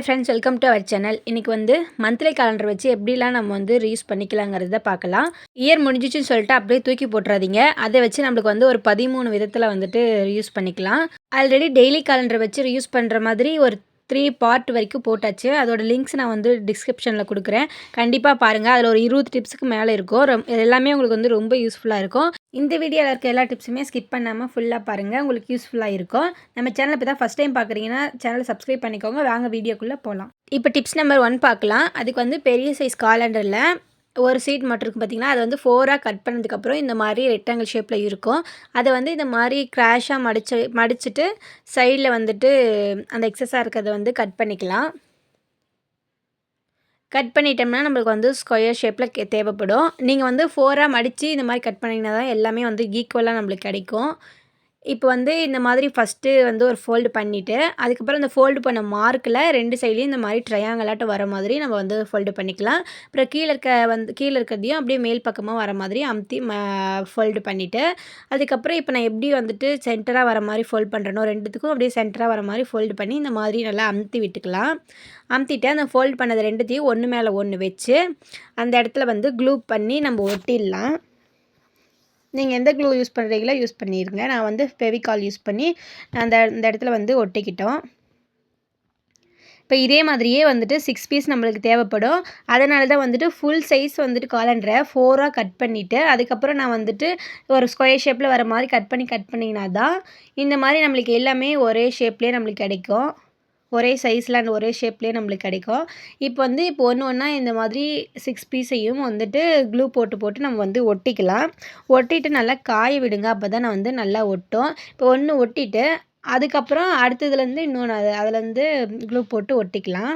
Hi friends welcome to our channel இன்றைக்கி வந்து monthly calendar வச்சு எப்படிலாம் நம்ம வந்து ரீயூஸ் பண்ணிக்கலாங்கிறத பார்க்கலாம். இயர் முடிஞ்சிச்சுன்னு சொல்லிட்டு அப்படியே தூக்கி போட்டுறாதீங்க. அதை வச்சு நம்மளுக்கு வந்து ஒரு பதிமூணு விதத்தில் வந்துட்டு ரியூஸ் பண்ணிக்கலாம். ஆல்ரெடி டெய்லி கேலண்டர் வச்சு ரீயூஸ் பண்ணுற மாதிரி ஒரு த்ரீ பார்ட் வரைக்கும் போட்டாச்சு. அதோட லிங்க்ஸ் நான் வந்து டிஸ்கிரிப்ஷனில் கொடுக்குறேன். கண்டிப்பாக பாருங்கள் அதில் ஒரு இருபது டிப்ஸுக்கு மேலே இருக்கும். ரொம் எல்லாமே உங்களுக்கு வந்து ரொம்ப யூஸ்ஃபுல்லாக இருக்கும். இந்த வீடியோவில் இருக்க எல்லா டிப்ஸுமே ஸ்கிப் பண்ணாமல் ஃபுல்லாக பாருங்கள் உங்களுக்கு யூஸ்ஃபுல்லாக இருக்கும். நம்ம சேனல் இப்போ தான் ஃபஸ்ட் டைம் பார்க்குறீங்கன்னா சேனலை சப்ஸ்கிரைப் பண்ணிக்கோங்க. வாங்க வீடியோக்குள்ளே போகலாம் இப்போ டிப்ஸ் நம்பர் ஒன் பார்க்கலாம். அதுக்கு வந்து பெரிய சைஸ் காலண்டரில் ஒரு சீட் மட்டும் இருக்கும் பார்த்திங்கன்னா அதை வந்து ஃபோராக கட் பண்ணதுக்கப்புறம் இந்த மாதிரி ரெக்டாங்கிள் ஷேப்பில் இருக்கும். அதை வந்து இந்த மாதிரி க்ராஷாக மடிச்சு மடிச்சுட்டு சைடில் வந்துட்டு அந்த எக்ஸஸாக இருக்கிறத வந்து கட் பண்ணிக்கலாம். கட் பண்ணிட்டோம்னா நம்மளுக்கு வந்து ஸ்கொயர் ஷேப்பில் தேவைப்படும். நீங்கள் வந்து ஃபோராக மடித்து இந்த மாதிரி கட் பண்ணிங்கன்னா தான் எல்லாமே வந்து ஈக்குவலாக நம்மளுக்கு கிடைக்கும். இப்போ வந்து இந்த மாதிரி ஃபஸ்ட்டு வந்து ஒரு ஃபோல்டு பண்ணிவிட்டு அதுக்கப்புறம் இந்த ஃபோல்டு பண்ண மார்க்கில் ரெண்டு சைட்லேயும் இந்த மாதிரி ட்ரையாங்கலாட்டம் வர மாதிரி நம்ம வந்து ஃபோல்டு பண்ணிக்கலாம். அப்புறம் கீழே இருக்க வந்து கீழே இருக்கிறதையும் அப்படியே மேல் பக்கமாக வர மாதிரி அமுத்தி ஃபோல்டு பண்ணிவிட்டு அதுக்கப்புறம் இப்போ நான் எப்படி வந்துட்டு சென்டராக வர மாதிரி ஃபோல்ட் பண்ணுறனோ ரெண்டுத்துக்கும் அப்படியே சென்டராக வர மாதிரி ஃபோல்டு பண்ணி இந்த மாதிரி நல்லா அமுத்தி விட்டுக்கலாம். அமுத்திட்டு அந்த ஃபோல்டு பண்ணது ரெண்டுத்தையும் ஒன்று மேலே ஒன்று வச்சு அந்த இடத்துல வந்து க்ளூ பண்ணி நம்ம ஒட்டிடலாம். நீங்கள் எந்த க்ளூ யூஸ் பண்ணுறீங்களோ யூஸ் பண்ணிடுங்க நான் வந்து ஃபெவிகால் யூஸ் பண்ணி அந்த இந்த இடத்துல வந்து ஒட்டிக்கிட்டோம். இப்போ இதே மாதிரியே வந்துட்டு சிக்ஸ் பீஸ் நம்மளுக்கு தேவைப்படும். அதனால தான் வந்துட்டு ஃபுல் சைஸ் வந்துட்டு காலண்டரை ஃபோராக கட் பண்ணிவிட்டு அதுக்கப்புறம் நான் வந்துட்டு ஒரு ஸ்கொயர் ஷேப்பில் வர மாதிரி கட் பண்ணி கட் பண்ணிங்கன்னா தான் இந்த மாதிரி நம்மளுக்கு எல்லாமே ஒரே ஷேப்லேயே நம்மளுக்கு கிடைக்கும். ஒரே சைஸில் அண்ட் ஒரே ஷேப்லேயே நம்மளுக்கு கிடைக்கும். இப்போ வந்து இப்போ ஒன்று ஒன்றா இந்த மாதிரி சிக்ஸ் பீஸையும் வந்துட்டு க்ளூ போட்டு போட்டு நம்ம வந்து ஒட்டிக்கலாம். ஒட்டிட்டு நல்லா காய விடுங்க. அப்போ தான் நான் வந்து நல்லா ஒட்டும். இப்போ ஒன்று ஒட்டிட்டு அதுக்கப்புறம் அடுத்ததுலேருந்து இன்னொன்று அது அதுலேருந்து க்ளூ போட்டு ஒட்டிக்கலாம்.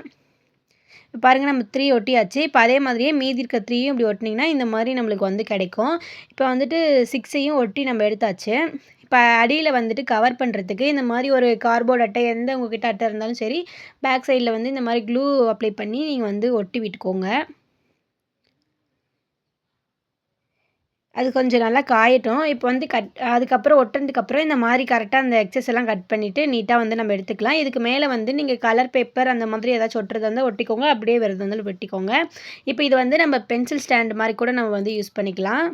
இப்போ பாருங்கள் நம்ம த்ரீ ஒட்டியாச்சு. இப்போ அதே மாதிரியே மீதி இருக்க த்ரீயும் இப்படி ஒட்டினீங்கன்னா இந்த மாதிரி நம்மளுக்கு வந்து கிடைக்கும். இப்போ வந்துட்டு சிக்ஸையும் ஒட்டி நம்ம எடுத்தாச்சு. இப்போ அடியில் வந்துட்டு கவர் பண்ணுறதுக்கு இந்த மாதிரி ஒரு கார்போர்ட் அட்டை எந்த உங்ககிட்ட அட்டை இருந்தாலும் சரி பேக் சைடில் வந்து இந்த மாதிரி க்ளூ அப்ளை பண்ணி நீங்கள் வந்து ஒட்டி விட்டுக்கோங்க. அது கொஞ்சம் நல்லா காயட்டும். இப்போ வந்து கட் அதுக்கப்புறம் ஒட்டுறதுக்கப்புறம் இந்த மாதிரி கரெக்டாக அந்த எக்ஸஸ் எல்லாம் கட் பண்ணிவிட்டு நீட்டாக வந்து நம்ம எடுத்துக்கலாம். இதுக்கு மேலே வந்து நீங்கள் கலர் பேப்பர் அந்த மாதிரி ஏதாச்சும் ஒட்டுறது வந்து ஒட்டிக்கோங்க. அப்படியே வருது வந்து வெட்டிக்கோங்க இப்போ இது வந்து நம்ம பென்சில் ஸ்டாண்ட் மாதிரி கூட நம்ம வந்து யூஸ் பண்ணிக்கலாம்.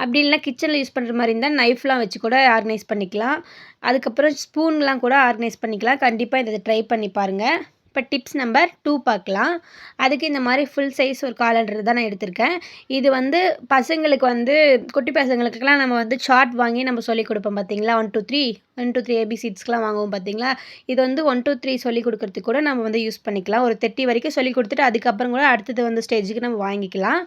அப்படி இல்லைனா கிச்சனில் யூஸ் பண்ணுற மாதிரி இருந்தால் நைஃப்லாம் வச்சு கூட ஆர்கனைஸ் பண்ணிக்கலாம். அதுக்கப்புறம் ஸ்பூன்லாம் கூட ஆர்கனைஸ் பண்ணிக்கலாம். கண்டிப்பாக இதை ட்ரை பண்ணி பாருங்கள் இப்போ டிப்ஸ் நம்பர் டூ பார்க்கலாம். அதுக்கு இந்த மாதிரி ஃபுல் சைஸ் ஒரு காலண்டர் தான் நான் எடுத்திருக்கேன். இது வந்து பசங்களுக்கு வந்து குட்டி பசங்களுக்கெல்லாம் நம்ம வந்து சார்ட் வாங்கி நம்ம சொல்லிக் கொடுப்போம் பார்த்தீங்களா? One two three one two three ஏபிசிட்ஸ்க்கெலாம் வாங்குவோம் பார்த்தீங்களா? இது வந்து ஒன் டூ த்ரீ சொல்லிக் கொடுக்குறதுக்கு கூட நம்ம வந்து யூஸ் பண்ணிக்கலாம். ஒரு தேர்ட்டி வரைக்கும் சொல்லிக் கொடுத்துட்டு அதுக்கப்புறம் கூட அடுத்தது வந்து ஸ்டேஜுக்கு நம்ம வாங்கிக்கலாம்.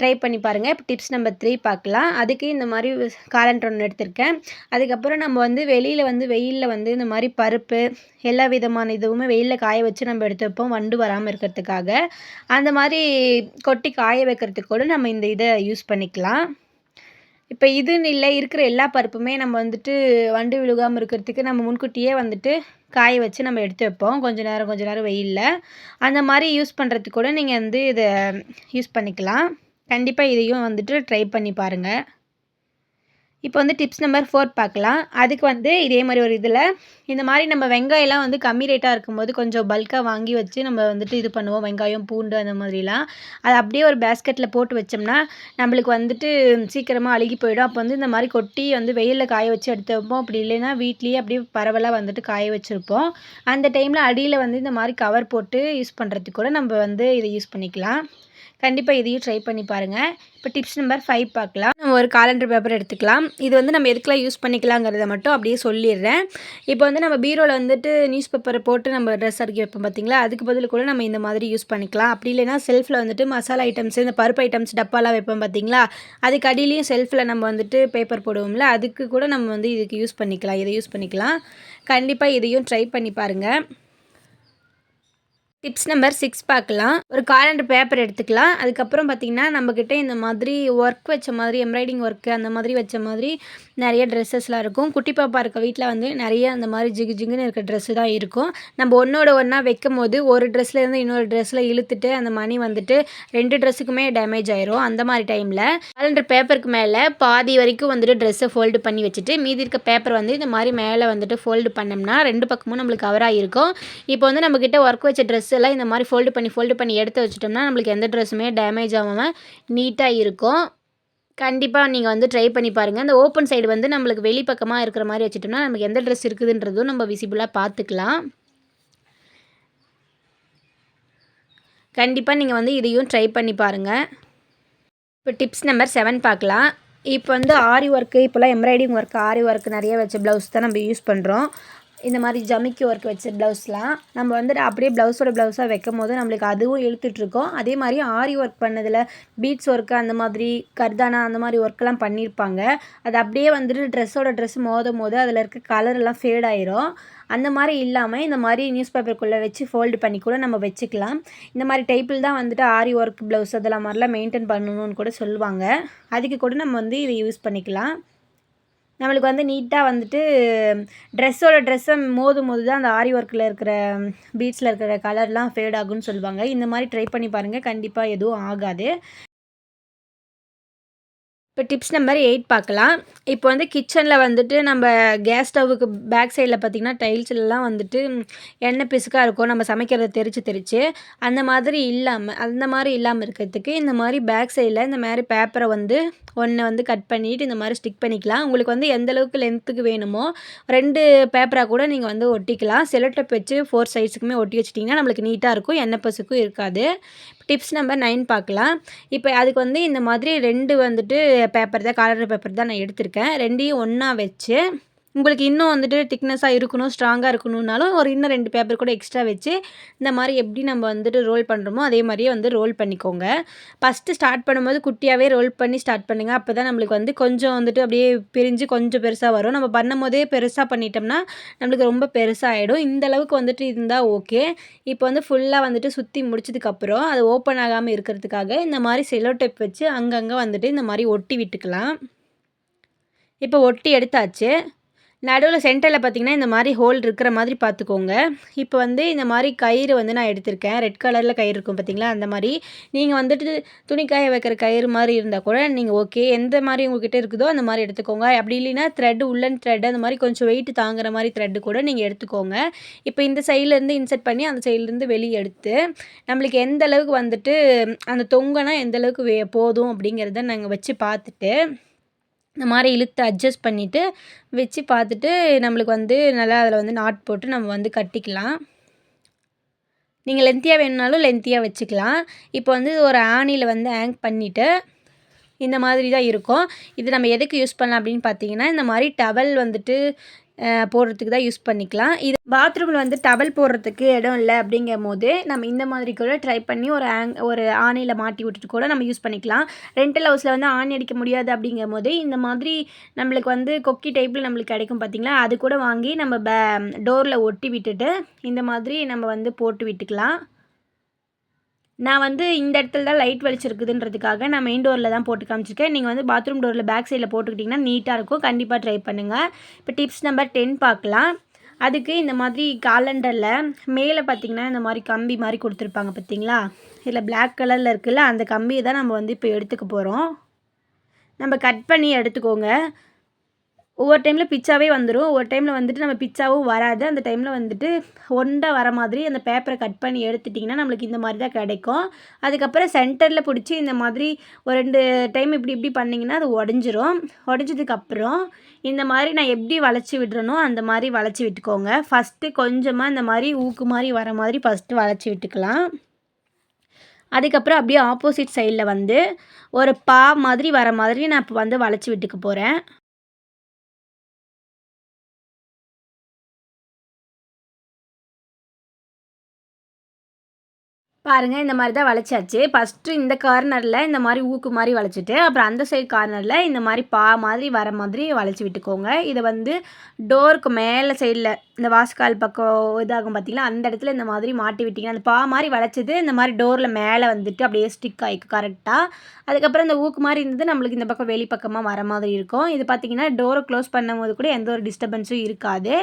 ட்ரை பண்ணி பாருங்கள் இப்போ டிப்ஸ் நம்பர் த்ரீ பார்க்கலாம் அதுக்கு இந்த மாதிரி காலண்டர் ஒன்று எடுத்திருக்கேன். அதுக்கப்புறம் நம்ம வந்து வெளியில் வந்து வெயிலில் வந்து இந்த மாதிரி பருப்பு எல்லா விதமான இதுவுமே வெயிலில் காய வச்சு நம்ம எடுத்து வைப்போம். வண்டு வராமல் இருக்கிறதுக்காக. அந்த மாதிரி கொட்டி காய வைக்கிறதுக்கு கூட நம்ம இந்த இதை யூஸ் பண்ணிக்கலாம். இப்போ இதுன்னு இல்லை இருக்கிற எல்லா பருப்புமே நம்ம வந்துட்டு வண்டு விழுகாமல் இருக்கிறதுக்கு நம்ம முன்கூட்டியே வந்துட்டு காய வச்சு நம்ம எடுத்து வைப்போம். கொஞ்சம் நேரம் கொஞ்ச நேரம் வெயிலில். அந்த மாதிரி யூஸ் பண்ணுறதுக்கு கூட நீங்கள் வந்து இதை யூஸ் பண்ணிக்கலாம். கண்டிப்பாக இதையும் வந்துட்டு ட்ரை பண்ணி பாருங்கள் இப்போ வந்து டிப்ஸ் நம்பர் ஃபோர் பார்க்கலாம். அதுக்கு வந்து இதே மாதிரி ஒரு இதில் இந்த மாதிரி நம்ம வெங்காயம்லாம் வந்து கம்மி ரேட்டாக இருக்கும்போது கொஞ்சம் பல்காக வாங்கி வச்சு நம்ம வந்துட்டு இது பண்ணுவோம். வெங்காயம் பூண்டு அந்த மாதிரிலாம். அதை அப்படியே ஒரு பேஸ்கெட்டில் போட்டு வச்சோம்னா நம்மளுக்கு வந்துட்டு சீக்கிரமாக அழுகி போயிடும். அப்போ வந்து இந்த மாதிரி கொட்டி வந்து வெயிலில் காய வச்சு எடுத்து வைப்போம் அப்படி இல்லைன்னா வீட்லேயே அப்படியே பரவலாக வந்துட்டு காய வச்சுருப்போம். அந்த டைமில் அடியில் வந்து இந்த மாதிரி கவர் போட்டு யூஸ் பண்ணுறதுக்கு கூட நம்ம வந்து இதை யூஸ் பண்ணிக்கலாம். கண்டிப்பாக இதையும் ட்ரை பண்ணி பாருங்கள் இப்போ டிப்ஸ் நம்பர் ஃபைவ் பார்க்கலாம். நம்ம ஒரு காலண்டர் பேப்பர் எடுத்துக்கலாம். இது வந்து நம்ம எதுக்கெலாம் யூஸ் பண்ணிக்கலாங்கிறத மட்டும் அப்படியே சொல்லிடுறேன். இப்போ வந்து நம்ம பீரோவில் வந்துட்டு நியூஸ் பேப்பரை போட்டு நம்ம ட்ரெஸ் அடிக்க வைப்போம் பார்த்தீங்களா அதுக்கு பதில் கூட நம்ம இந்த மாதிரி யூஸ் பண்ணிக்கலாம். அப்படி இல்லைனா செல்ஃபில் வந்துட்டு மசாலா ஐட்டம்ஸ் இந்த பருப்பு ஐட்டம்ஸ் டப்பாலாம் வைப்போம் பார்த்தீங்களா அதுக்கு அடியிலையும் செல்ஃபில் நம்ம வந்துட்டு பேப்பர் போடுவோம்ல அதுக்கு கூட நம்ம வந்து இதுக்கு யூஸ் பண்ணிக்கலாம். இதை யூஸ் பண்ணிக்கலாம். கண்டிப்பாக இதையும் ட்ரை பண்ணி பாருங்கள் டிப்ஸ் நம்பர் சிக்ஸ் பார்க்கலாம். ஒரு காலண்டர் பேப்பர் எடுத்துக்கலாம். அதுக்கப்புறம் பார்த்திங்கன்னா நம்மக்கிட்ட இந்த மாதிரி ஒர்க் வச்ச மாதிரி எம்ப்ராய்டிங் ஒர்க்கு அந்த மாதிரி வச்ச மாதிரி நிறைய ட்ரெஸ்ஸஸ்லாம் இருக்கும். குட்டி பாப்பா இருக்க வீட்டில் வந்து நிறைய அந்த மாதிரி ஜிகு ஜிகுன்னு இருக்க ட்ரெஸ்ஸு தான் இருக்கும். நம்ம ஒன்றோட ஒன்றா வைக்கும் போது ஒரு ட்ரெஸ்லேருந்து இன்னொரு ட்ரெஸ்ஸில் இழுத்துட்டு அந்த மணி வந்துட்டு ரெண்டு ட்ரெஸ்ஸுக்குமே டேமேஜ் ஆயிரும். அந்த மாதிரி டைமில் காலண்டர் பேப்பருக்கு மேலே பாதி வரைக்கும் வந்துட்டு ட்ரெஸ்ஸை ஃபோல்டு பண்ணி வச்சுட்டு மீதி இருக்க பேப்பர் வந்து இந்த மாதிரி மேலே வந்துட்டு ஃபோல்டு பண்ணோம்னா ரெண்டு பக்கமும் நம்மளுக்கு கவராக இருக்கும் இப்போ வந்து நம்மக்கிட்ட ஒர்க் வச்ச ட்ரெஸ் எல்லாம் இந்த மாதிரி ஃபோல்டு பண்ணி ஃபோல்டு பண்ணி எடுத்து வச்சிட்டோம்னா நம்மளுக்கு எந்த ட்ரெஸ்ஸுமே டேமேஜ் ஆகாமல் நீட்டாக இருக்கும். கண்டிப்பாக நீங்கள் வந்து ட்ரை பண்ணி பாருங்கள் அந்த ஓப்பன் சைடு வந்து நம்மளுக்கு வெளிப்பக்கமாக இருக்கிற மாதிரி வச்சுட்டோம்னா நமக்கு எந்த ட்ரெஸ் இருக்குதுன்றதும் நம்ம விசிபிளாக பார்த்துக்கலாம். கண்டிப்பாக நீங்கள் வந்து இதையும் ட்ரை பண்ணி பாருங்கள் இப்போ டிப்ஸ் நம்பர் செவன் பார்க்கலாம். இப்போ வந்து ஆரி ஒர்க்கு இப்போல்லாம் எம்ப்ராய்டிங் ஒர்க் ஆரி ஒர்க் நிறைய வச்ச ப்ளவுஸ் தான் நம்ம யூஸ் பண்ணுறோம் இந்த மாதிரி ஜமிக்கி ஒர்க் வச்ச ப்ளவுஸ்லாம் நம்ம வந்துட்டு அப்படியே ப்ளவுஸோட ப்ளவுஸாக வைக்கும் போது நம்மளுக்கு அதுவும் இழுத்துட்ருக்கோம். அதே மாதிரி ஆரி ஒர்க் பண்ணதில் பீட்ஸ் ஒர்க்கு அந்த மாதிரி கர்தானா அந்த மாதிரி ஒர்க்கெல்லாம் பண்ணியிருப்பாங்க. அது அப்படியே வந்துட்டு ட்ரெஸ்ஸோட ட்ரெஸ் மோதும் போது அதில் இருக்க கலரெல்லாம் ஃபேட் ஆயிரும். அந்த மாதிரி இல்லாமல் இந்த மாதிரி நியூஸ் பேப்பருக்குள்ளே வச்சு ஃபோல்டு பண்ணி கூட நம்ம வச்சுக்கலாம். இந்த மாதிரி டைப்பில் தான் வந்துட்டு ஆரி ஒர்க் ப்ளவுஸ் அதெல்லாம் மாதிரிலாம் மெயின்டைன் பண்ணணும்னு கூட சொல்லுவாங்க. அதுக்கு கூட நம்ம வந்து இதை யூஸ் பண்ணிக்கலாம். நம்மளுக்கு வந்து நீட்டாக வந்துட்டு ட்ரெஸ்ஸோட ட்ரெஸ்ஸை மோதும் போது தான் அந்த ஆரி ஒர்க்கில் இருக்கிற பீட்ஸில் இருக்கிற கலர்லாம் ஃபேட் ஆகும்னு சொல்லுவாங்க. இந்த மாதிரி ட்ரை பண்ணி பாருங்கள் கண்டிப்பாக எதுவும் ஆகாது. இப்போ டிப்ஸ் நம்பர் எயிட் பார்க்கலாம். இப்போ வந்து கிச்சனில் வந்துட்டு நம்ம கேஸ் ஸ்டவ்வுக்கு பேக் சைடில் பார்த்திங்கன்னா டைல்ஸ்லாம் வந்துட்டு எண்ணெய் பிசுக்காக இருக்கும். நம்ம சமைக்கிறத தெரிச்சு தெரிச்சு. அந்த மாதிரி இல்லாமல் அந்த மாதிரி இல்லாமல் இருக்கிறதுக்கு இந்த மாதிரி பேக் சைடில் இந்த மாதிரி பேப்பரை வந்து ஒன்றை வந்து கட் பண்ணிவிட்டு இந்த மாதிரி ஸ்டிக் பண்ணிக்கலாம். உங்களுக்கு வந்து எந்த அளவுக்கு லென்த்துக்கு வேணுமோ ரெண்டு பேப்பராக கூட நீங்கள் வந்து ஒட்டிக்கலாம். செலோடப் வச்சு ஃபோர் சைட்ஸுக்குமே ஒட்டி வச்சிட்டிங்கன்னா நம்மளுக்கு நீட்டாக இருக்கும். எண்ணெய் பசுக்கும் இருக்காது. டிப்ஸ் நம்பர் நைன் பார்க்கலாம். இப்போ அதுக்கு வந்து இந்த மாதிரி ரெண்டு வந்துட்டு பேப்பர் தான் காலர் பேப்பர் தான் நான் எடுத்திருக்கேன். ரெண்டையும் ஒன்றா வச்சு உங்களுக்கு இன்னும் வந்துட்டு திக்னஸாக இருக்கணும் ஸ்ட்ராங்காக இருக்கணும்னாலும் ஒரு இன்னும் ரெண்டு பேப்பர் கூட எக்ஸ்ட்ரா வச்சு இந்த மாதிரி எப்படி நம்ம வந்துட்டு ரோல் பண்ணுறோமோ அதே மாதிரியே வந்து ரோல் பண்ணிக்கோங்க. ஃபஸ்ட்டு ஸ்டார்ட் பண்ணும்போது குட்டியாகவே ரோல் பண்ணி ஸ்டார்ட் பண்ணுங்கள் அப்போ தான் நம்மளுக்கு வந்து கொஞ்சம் வந்துட்டு அப்படியே பிரிஞ்சு கொஞ்சம் பெருசாக வரும். நம்ம பண்ணும் போதே பெருசாக பண்ணிட்டோம்னா நம்மளுக்கு ரொம்ப பெருசாக ஆகிடும் இந்த அளவுக்கு வந்துட்டு இருந்தால் ஓகே இப்போ வந்து ஃபுல்லாக வந்துட்டு சுற்றி முடிச்சதுக்கப்புறம் அது ஓப்பன் ஆகாமல் இருக்கிறதுக்காக இந்த மாதிரி செலோ டேப் வச்சு அங்கங்கே வந்துட்டு இந்த மாதிரி ஒட்டி விட்டுக்கலாம். இப்போ ஒட்டி எடுத்தாச்சு. நடுவில் சென்டரில் பார்த்திங்கன்னா இந்த மாதிரி ஹோல் இருக்கிற மாதிரி பார்த்துக்கோங்க இப்போ வந்து இந்த மாதிரி கயிறு வந்து நான் எடுத்திருக்கேன். ரெட் கலரில் கயிறு இருக்கும் பார்த்திங்களா அந்த மாதிரி. நீங்கள் வந்துட்டு துணிக்காய வைக்கிற கயிறு மாதிரி இருந்தால் கூட நீங்கள் ஓகே. எந்த மாதிரி உங்ககிட்ட இருக்குதோ அந்த மாதிரி எடுத்துக்கோங்க. அப்படி இல்லைன்னா த்ரெட் உள்ளன் த்ரெட் அந்த மாதிரி கொஞ்சம் வெயிட் தாங்குற மாதிரி த்ரெட்டு கூட நீங்கள் எடுத்துக்கோங்க. இப்போ இந்த சைட்லேருந்து இன்செர்ட் பண்ணி அந்த சைட்லேருந்து வெளியே எடுத்து நம்மளுக்கு எந்த அளவுக்கு வந்துட்டு அந்த தொங்கனா எந்த அளவுக்கு வே போதும் அப்படிங்கிறத நாங்கள் வச்சு பார்த்துட்டு இந்த மாதிரி இழுத்து அட்ஜஸ்ட் பண்ணிவிட்டு வச்சு பார்த்துட்டு நம்மளுக்கு வந்து நல்லா அதில் வந்து நாட் போட்டு நம்ம வந்து கட்டிக்கலாம். நீங்கள் லென்த்தியாக வேணுனாலும் லென்த்தியாக வச்சுக்கலாம். இப்போ வந்து ஒரு ஆணியில் வந்து ஹேங் பண்ணிவிட்டு இந்த மாதிரி தான் இருக்கும். இது நம்ம எதுக்கு யூஸ் பண்ணலாம் அப்படின்னு பார்த்தீங்கன்னா இந்த மாதிரி டவல் வந்துட்டு போடுறதுக்கு தான் யூஸ் பண்ணிக்கலாம். இது பாத்ரூமில் வந்து டவல் போடுறதுக்கு இடம் இல்லை அப்படிங்கும் போது நம்ம இந்த மாதிரி கூட ட்ரை பண்ணி ஒரு ஆங் ஒரு ஆணையில் மாட்டி விட்டுட்டு கூட நம்ம யூஸ் பண்ணிக்கலாம். ரெண்டல் ஹவுஸில் வந்து ஆணி அடிக்க முடியாது அப்படிங்கும் போது இந்த மாதிரி நம்மளுக்கு வந்து கொக்கி டைப்பில் நம்மளுக்கு கிடைக்கும் பார்த்திங்களா அது கூட வாங்கி நம்ம பே டோரில் ஒட்டி விட்டுட்டு இந்த மாதிரி நம்ம வந்து போட்டு விட்டுக்கலாம். நான் வந்து இந்த இடத்துல தான் லைட் வெளிச்சிருக்குதுன்றதுக்காக நான் மெயின் டோரில் தான் போட்டு காமிச்சிருக்கேன். நீங்கள் வந்து பாத்ரூம் டோரில் பேக் சைடில் போட்டுக்கிட்டிங்கன்னா நீட்டாக இருக்கும். கண்டிப்பாக ட்ரை பண்ணுங்கள் இப்போ டிப்ஸ் நம்பர் டென் பார்க்கலாம். அதுக்கு இந்த மாதிரி காலண்டரில் மேலே பார்த்திங்கன்னா இந்த மாதிரி கம்பி மாதிரி கொடுத்துருப்பாங்க பார்த்திங்களா இதில் பிளாக் கலரில் இருக்குல்ல அந்த கம்பியை தான் நம்ம வந்து இப்போ எடுத்துக்க போகிறோம் நம்ம கட் பண்ணி எடுத்துக்கோங்க. ஒவ்வொரு டைமில் பிச்சாவே வந்துடும் ஒவ்வொரு டைமில் வந்துட்டு நம்ம பிச்சாவும் வராது. அந்த டைமில் வந்துட்டு ஒண்டா வர மாதிரி அந்த பேப்பரை கட் பண்ணி எடுத்துட்டிங்கன்னா நம்மளுக்கு இந்த மாதிரி தான் கிடைக்கும். அதுக்கப்புறம் சென்டரில் பிடிச்சி இந்த மாதிரி ஒரு ரெண்டு டைம் இப்படி இப்படி பண்ணிங்கன்னா அது உடஞ்சிரும். உடஞ்சதுக்கப்புறம் இந்த மாதிரி நான் எப்படி வளைச்சி விடுறனோ அந்த மாதிரி வளைச்சி விட்டுக்கோங்க. ஃபஸ்ட்டு கொஞ்சமாக இந்த மாதிரி ஊக்கு மாதிரி வர மாதிரி ஃபஸ்ட்டு வளைச்சி விட்டுக்கலாம். அதுக்கப்புறம் அப்படியே ஆப்போசிட் சைடில் வந்து ஒரு பா மாதிரி வர மாதிரி நான் இப்போ வந்து வளைச்சி விட்டுக்க போகிறேன் பாருங்கள் இந்த மாதிரி தான் வளைச்சாச்சு. ஃபஸ்ட்டு இந்த கார்னரில் இந்த மாதிரி ஊக்கு மாதிரி வளைச்சிட்டு அப்புறம் அந்த சைடு கார்னரில் இந்த மாதிரி பா மாதிரி வர மாதிரி வளைச்சி விட்டுக்கோங்க. இதை வந்து டோருக்கு மேலே சைடில் இந்த வாஸ்கால் பக்கம் இதாகும் பார்த்திங்களா அந்த இடத்துல இந்த மாதிரி மாட்டி விட்டிங்கன்னா அந்த பா மாதிரி வளைச்சது இந்த மாதிரி டோரில் மேலே வந்துட்டு அப்படியே ஸ்டிக் ஆகிக்கும் கரெக்டாக அதுக்கப்புறம் இந்த ஊக்கு மாதிரி இருந்தது நம்மளுக்கு இந்த பக்கம் வெளி பக்கமாக வர மாதிரி இருக்கும். இது பார்த்திங்கன்னா டோரை க்ளோஸ் பண்ணும்போது கூட எந்த ஒரு டிஸ்டர்பன்ஸும் இருக்காது.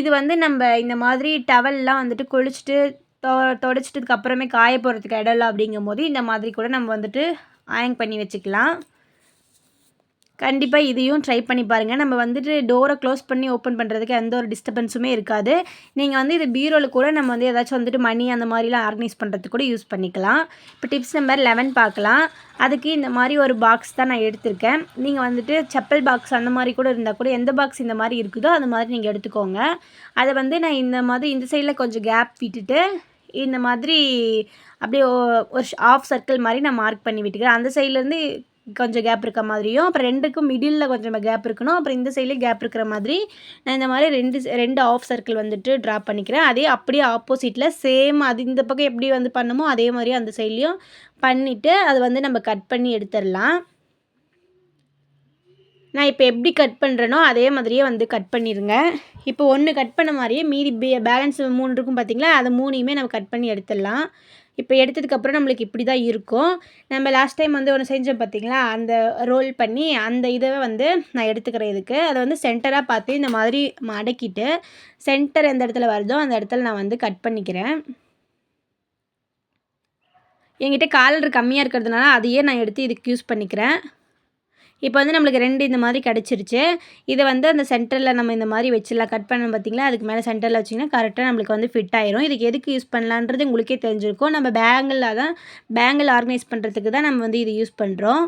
இது வந்து நம்ம இந்த மாதிரி டவல்லாம் வந்துட்டு குளிச்சுட்டு தொ தொடச்சிட்டதுக்கு அப்புறமே காய போகிறதுக்கு இடம் இல்லை அப்படிங்கும்போது இந்த மாதிரி கூட நம்ம வந்துட்டு ஆயங் பண்ணி வச்சுக்கலாம். கண்டிப்பாக இதையும் ட்ரை பண்ணி பாருங்கள் நம்ம வந்துட்டு டோரை க்ளோஸ் பண்ணி ஓப்பன் பண்ணுறதுக்கு எந்த ஒரு டிஸ்டர்பன்ஸுமே இருக்காது. நீங்கள் வந்து இது பீரோவில் கூட நம்ம வந்து ஏதாச்சும் வந்துட்டு மணி அந்த மாதிரிலாம் ஆர்கனைஸ் பண்ணுறதுக்கு கூட யூஸ் பண்ணிக்கலாம். இப்போ டிப்ஸ் நம்பர் லெவன் பார்க்கலாம். அதுக்கு இந்த மாதிரி ஒரு பாக்ஸ் தான் நான் எடுத்திருக்கேன். நீங்கள் வந்துட்டு செப்பல் பாக்ஸ் அந்த மாதிரி கூட இருந்தால் கூட எந்த பாக்ஸ் இந்த மாதிரி இருக்குதோ அந்த மாதிரி நீங்கள் எடுத்துக்கோங்க. அதை வந்து நான் இந்த மாதிரி இந்த சைடில் கொஞ்சம் கேப் விட்டுட்டு இந்த மாதிரி அப்படியே ஒரு ஆஃப் சர்க்கிள் மாதிரி நான் மார்க் பண்ணி விட்டுக்கிறேன். அந்த சைட்லேருந்து கொஞ்சம் கேப் இருக்க மாதிரியும் அப்புறம் ரெண்டுக்கும் மிடில் கொஞ்சம் கேப் இருக்கணும். அப்புறம் இந்த சைட்லேயும் கேப் இருக்கிற மாதிரி நான் இந்த மாதிரி ரெண்டு ரெண்டு ஆஃப் சர்க்கிள் வந்துட்டு ட்ரா பண்ணிக்கிறேன். அதே அப்படியே ஆப்போசிட்டில் சேம் அது இந்த பக்கம் எப்படி வந்து பண்ணமோ அதே மாதிரி அந்த சைட்லேயும் பண்ணிவிட்டு அதை வந்து நம்ம கட் பண்ணி எடுத்துடலாம். நான் இப்போ எப்படி கட் பண்ணுறேனோ அதே மாதிரியே வந்து கட் பண்ணிடுங்க இப்போ ஒன்று கட் பண்ண மாதிரியே மீதி பேலன்ஸ் மூணு இருக்கும் பார்த்திங்களா அதை மூணையுமே நம்ம கட் பண்ணி எடுத்துடலாம். இப்போ எடுத்ததுக்கப்புறம் நம்மளுக்கு இப்படி தான் இருக்கும். நம்ம லாஸ்ட் டைம் வந்து ஒன்று செஞ்சோம் பார்த்திங்களா அந்த ரோல் பண்ணி அந்த இதை வந்து நான் எடுத்துக்கிறேன் இதுக்கு. அதை வந்து சென்டராக பார்த்து இந்த மாதிரி மடக்கிட்டு சென்டர் எந்த இடத்துல வருதோ அந்த இடத்துல நான் வந்து கட் பண்ணிக்கிறேன். என்கிட்ட காலர் கம்மியாக இருக்கிறதுனால அதையே நான் எடுத்து இதுக்கு யூஸ் பண்ணிக்கிறேன். இப்போ வந்து நம்மளுக்கு ரெண்டு இந்த மாதிரி கிடச்சிருச்சு. இதை வந்து அந்த சென்டரில் நம்ம இந்த மாதிரி வச்சிடலாம். கட் பண்ண பார்த்திங்களா? அதுக்கு மேலே சென்டரில் வச்சிங்கன்னா கரெக்டாக நம்மளுக்கு வந்து ஃபிட் ஆயிரும். இதுக்கு எதுக்கு யூஸ் பண்ணலான்றது உங்களுக்கே தெரிஞ்சிருக்கும். நம்ம பேங்கிளில் தான் பேங்கிள் ஆர்கனைஸ் பண்ணுறதுக்கு தான் நம்ம வந்து இது யூஸ் பண்ணுறோம்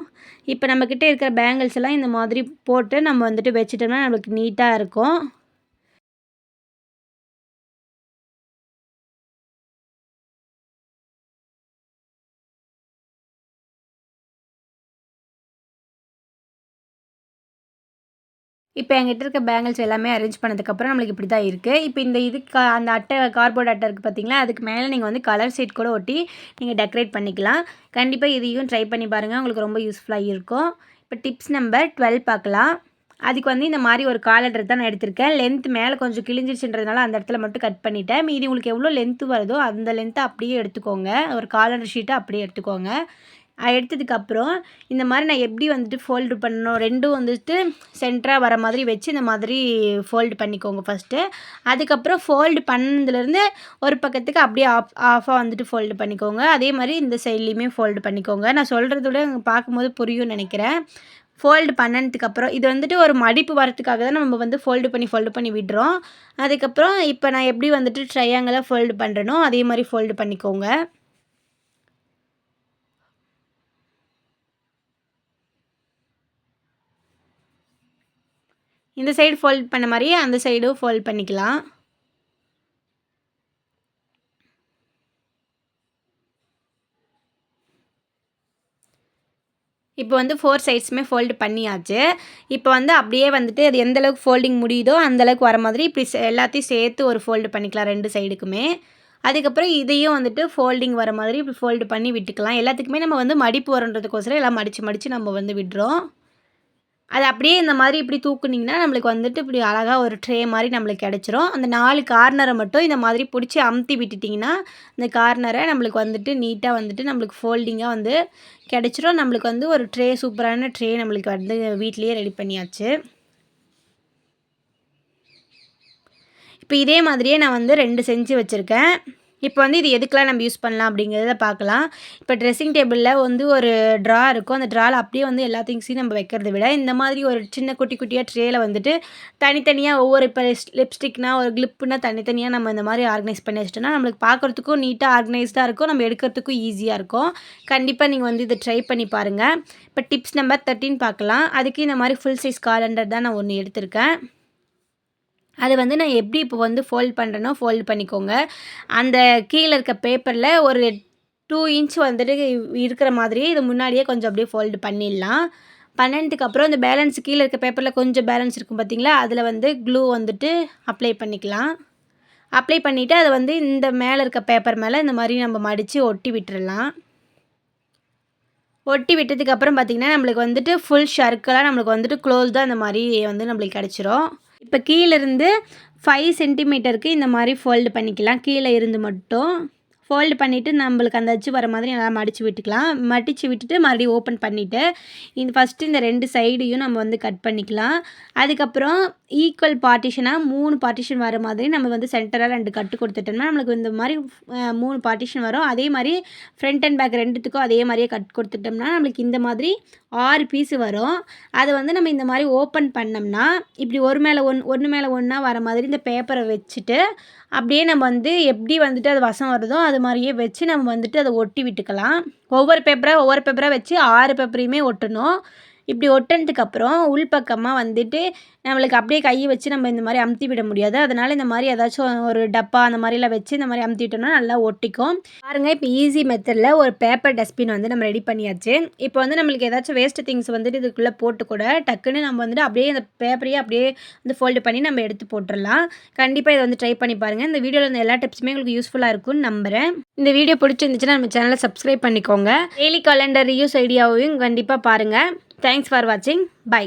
இப்போ நம்மக்கிட்ட இருக்கிற பேங்கிள்ஸ் எல்லாம் இந்த மாதிரி போட்டு நம்ம வந்துட்டு வச்சுட்டோம்னா நம்மளுக்கு நீட்டாக இருக்கும். இப்போ என்கிட்ட இருக்க பேங்கிள்ஸ் எல்லாமே அரேஞ்ச் பண்ணதுக்கப்புறம் நம்மளுக்கு இப்படி தான் இருக்குது இப்போ இந்த இது அந்த அட்டை கார்போர்ட் அட்டை இருக்குது பார்த்தீங்களா அதுக்கு மேலே நீங்கள் வந்து கலர் ஷீட் கூட ஒட்டி நீங்கள் டெக்கரேட் பண்ணிக்கலாம். கண்டிப்பாக இதையும் ட்ரை பண்ணி பாருங்கள் உங்களுக்கு ரொம்ப யூஸ்ஃபுல்லாக இருக்கும். இப்போ டிப்ஸ் நம்பர் டுவெல் பார்க்கலாம். அதுக்கு வந்து இந்த மாதிரி ஒரு காலர் தான் நான் எடுத்திருக்கேன். லென்த் மேலே கொஞ்சம் கிழிஞ்சிருச்சுன்றதுனால அந்த இடத்துல மட்டும் கட் பண்ணிவிட்டேன் மீதி உங்களுக்கு எவ்வளோ லென்த்து வருதோ அந்த லென்த்தை அப்படியே எடுத்துக்கோங்க. ஒரு காலர் ஷீட்டை அப்படியே எடுத்துக்கோங்க. எடுத்ததுக்கப்புறம் இந்த மாதிரி நான் எப்படி வந்துட்டு ஃபோல்டு பண்ணணும்? ரெண்டும் வந்துட்டு சென்டராக வர மாதிரி வச்சு இந்த மாதிரி ஃபோல்டு பண்ணிக்கோங்க ஃபஸ்ட்டு அதுக்கப்புறம் ஃபோல்டு பண்ணதுலேருந்து ஒரு பக்கத்துக்கு அப்படியே ஆஃப் ஆஃபாக வந்துட்டு ஃபோல்டு பண்ணிக்கோங்க. அதே மாதிரி இந்த சைட்லேயுமே ஃபோல்டு பண்ணிக்கோங்க. நான் சொல்கிறத விட பார்க்கும்போது புரியும்னு நினைக்கிறேன். ஃபோல்டு பண்ணதுக்கப்புறம் இது வந்துட்டு ஒரு மடிப்பு வரத்துக்காக தான் நம்ம வந்து ஃபோல்டு பண்ணி ஃபோல்டு பண்ணி விடுறோம். அதுக்கப்புறம் இப்போ நான் எப்படி வந்துட்டு ட்ரையாங்கலாக ஃபோல்டு பண்ணுறேனோ அதே மாதிரி ஃபோல்டு பண்ணிக்கோங்க. இந்த சைடு ஃபோல்ட் பண்ண மாதிரியே அந்த சைடும் ஃபோல்ட் பண்ணிக்கலாம். இப்போ வந்து ஃபோர் சைட்ஸுமே ஃபோல்டு பண்ணியாச்சு. இப்போ வந்து அப்படியே வந்துட்டு அது எந்த அளவுக்கு ஃபோல்டிங் முடியுதோ அந்தளவுக்கு வர மாதிரி இப்படி எல்லாத்தையும் சேர்த்து ஒரு ஃபோல்டு பண்ணிக்கலாம் ரெண்டு சைடுக்குமே அதுக்கப்புறம் இதையும் வந்துட்டு ஃபோல்டிங் வர மாதிரி இப்படி ஃபோல்டு பண்ணி விட்டுக்கலாம். எல்லாத்துக்குமே நம்ம வந்து மடிப்பு வரன்றதுக்கோசரம் எல்லாம் மடித்து மடித்து நம்ம வந்து விடுறோம். அது அப்படியே இந்த மாதிரி இப்படி தூக்குனிங்கன்னா நம்மளுக்கு வந்துட்டு இப்படி அழகாக ஒரு ட்ரே மாதிரி நம்மளுக்கு கிடச்சிரும். அந்த நாலு கார்னரை மட்டும் இந்த மாதிரி பிடிச்சி அமுத்தி விட்டுட்டிங்கன்னா இந்த கார்னரை நம்மளுக்கு வந்துட்டு நீட்டாக வந்துட்டு நம்மளுக்கு ஃபோல்டிங்காக வந்து கிடச்சிரும். நம்மளுக்கு வந்து ஒரு ட்ரே சூப்பரான ட்ரே நம்மளுக்கு வந்து வீட்லேயே ரெடி பண்ணியாச்சு. இப்போ இதே மாதிரியே நான் வந்து ரெண்டு செஞ்சு வச்சுருக்கேன். இப்போ வந்து இது எதுக்கெலாம் நம்ம யூஸ் பண்ணலாம் அப்படிங்கிறத பார்க்கலாம். இப்போ ட்ரெஸ்ஸிங் டேபிளில் வந்து ஒரு ட்ரா இருக்கும். அந்த ட்ராவில் அப்படியே வந்து எல்லா திங்ஸையும் நம்ம வைக்கிறத விட இந்த மாதிரி ஒரு சின்ன குட்டி குட்டியாக ட்ரேயில் வந்துட்டு தனித்தனியாக ஒவ்வொரு இப்போ லிப்ஸ்டிக்னா ஒரு கிளிப்புனா தனித்தனியாக நம்ம இந்த மாதிரி ஆர்கனைஸ் பண்ணி வச்சிட்டோம்னா நம்மளுக்கு பார்க்குறதுக்கும் நீட்டாக ஆர்கனைஸ்டாக இருக்கும். நம்ம எடுக்கிறதுக்கும் ஈஸியாக இருக்கும். கண்டிப்பாக நீங்கள் வந்து இதை ட்ரை பண்ணி பாருங்கள் இப்போ டிப்ஸ் நம்பர் தேர்ட்டின் பார்க்கலாம். அதுக்கு இந்த மாதிரி ஃபுல் சைஸ் காலண்டர் தான் நான் ஒன்று எடுத்திருக்கேன். அது வந்து நான் எப்படி இப்போ வந்து ஃபோல்ட் பண்ணுறேனோ ஃபோல்டு பண்ணிக்கோங்க. அந்த கீழே இருக்க பேப்பரில் ஒரு டூ இன்ச் வந்துட்டு இருக்கிற மாதிரியே இது முன்னாடியே கொஞ்சம் அப்படியே ஃபோல்டு பண்ணிடலாம். பன்னெண்டுக்கு அப்புறம் இந்த பேலன்ஸ் கீழே இருக்க பேப்பரில் கொஞ்சம் பேலன்ஸ் இருக்கும் பார்த்தீங்களா? அதில் வந்து க்ளூ வந்துட்டு அப்ளை பண்ணிக்கலாம். அப்ளை பண்ணிவிட்டு அதை வந்து இந்த மேலே இருக்க பேப்பர் மேலே இந்த மாதிரி நம்ம மடித்து ஒட்டி விட்டுடலாம் ஒட்டி விட்டதுக்கப்புறம் பார்த்திங்கன்னா நம்மளுக்கு வந்துட்டு ஃபுல் ஷர்க்கெல்லாம் நம்மளுக்கு வந்துட்டு க்ளோஸ் தான் இந்த மாதிரி வந்து நம்மளுக்கு கிடச்சிரும். இப்போ கீழேருந்து ஃபைவ் சென்டிமீட்டருக்கு இந்த மாதிரி ஃபோல்டு பண்ணிக்கலாம். கீழே இருந்து மட்டும். ஃபோல்டு பண்ணிவிட்டு நம்மளுக்கு அந்த அச்சு வர மாதிரி நல்லா மடித்து விட்டுக்கலாம். மடித்து விட்டுட்டு மறுபடியும் ஓப்பன் பண்ணிவிட்டு இந்த ஃபஸ்ட்டு இந்த ரெண்டு சைடையும் நம்ம வந்து கட் பண்ணிக்கலாம். அதுக்கப்புறம் ஈக்குவல் பார்ட்டிஷனாக மூணு பார்ட்டிஷன் வர மாதிரி நம்ம வந்து சென்டராக ரெண்டு கட்டு கொடுத்துட்டோம்னா நம்மளுக்கு இந்த மாதிரி மூணு பார்ட்டிஷன் வரும். அதே மாதிரி ஃப்ரண்ட் அண்ட் பேக் ரெண்டுத்துக்கும் அதே மாதிரியே கட் கொடுத்துட்டோம்னா நம்மளுக்கு இந்த மாதிரி ஆறு பீஸு வரும். அதை வந்து நம்ம இந்த மாதிரி ஓப்பன் பண்ணோம்னா இப்படி ஒரு மேலே ஒன் ஒன்று மேலே ஒன்றா வர மாதிரி இந்த பேப்பரை வச்சுட்டு அப்படியே நம்ம வந்து எப்படி வந்துட்டு அது வசம் வருதோ அது மாதிரியே வச்சு நம்ம வந்துட்டு அதை ஒட்டி விட்டுக்கலாம். ஒவ்வொரு பேப்பராக ஒவ்வொரு பேப்பராக வச்சு ஆறு பேப்பரையுமே ஒட்டணும். இப்படி ஒட்டினதுக்கப்புறம் உள்பக்கமாக வந்துட்டு நம்மளுக்கு அப்படியே கையை வச்சு நம்ம இந்த மாதிரி அமுத்தி விட முடியாது. அதனால் இந்த மாதிரி ஏதாச்சும் ஒரு டப்பா அந்த மாதிரிலாம் வச்சு இந்த மாதிரி அமுத்தி விட்டோம்னா நல்லா ஒட்டிக்கும். பாருங்கள் இப்போ ஈஸி மெத்தடில் ஒரு பேப்பர் டஸ்ட்பின் வந்து நம்ம ரெடி பண்ணியாச்சு. இப்போ வந்து நம்மளுக்கு ஏதாச்சும் வேஸ்ட் திங்ஸ் வந்துட்டு இதுக்குள்ளே போட்டு கூட டக்குன்னு நம்ம வந்துட்டு அப்படியே அந்த பேப்பரையே அப்படியே வந்து ஃபோல்டு பண்ணி நம்ம எடுத்து போட்டுடலாம் கண்டிப்பாக இதை வந்து ட்ரை பண்ணி பாருங்கள் இந்த வீடியோவில் இருந்த எல்லா டிப்ஸுமே உங்களுக்கு யூஸ்ஃபுல்லாக இருக்கும்னு நம்புகிறேன் இந்த வீடியோ பிடிச்சிருந்துச்சுன்னா நம்ம சேனலை சப்ஸ்கிரைப் பண்ணிக்கோங்க. டெய்லி காலண்டர் ரியூஸ் ஐடியாவையும் கண்டிப்பாக பாருங்கள் தேங்க்ஸ் ஃபார் வாட்சிங் பை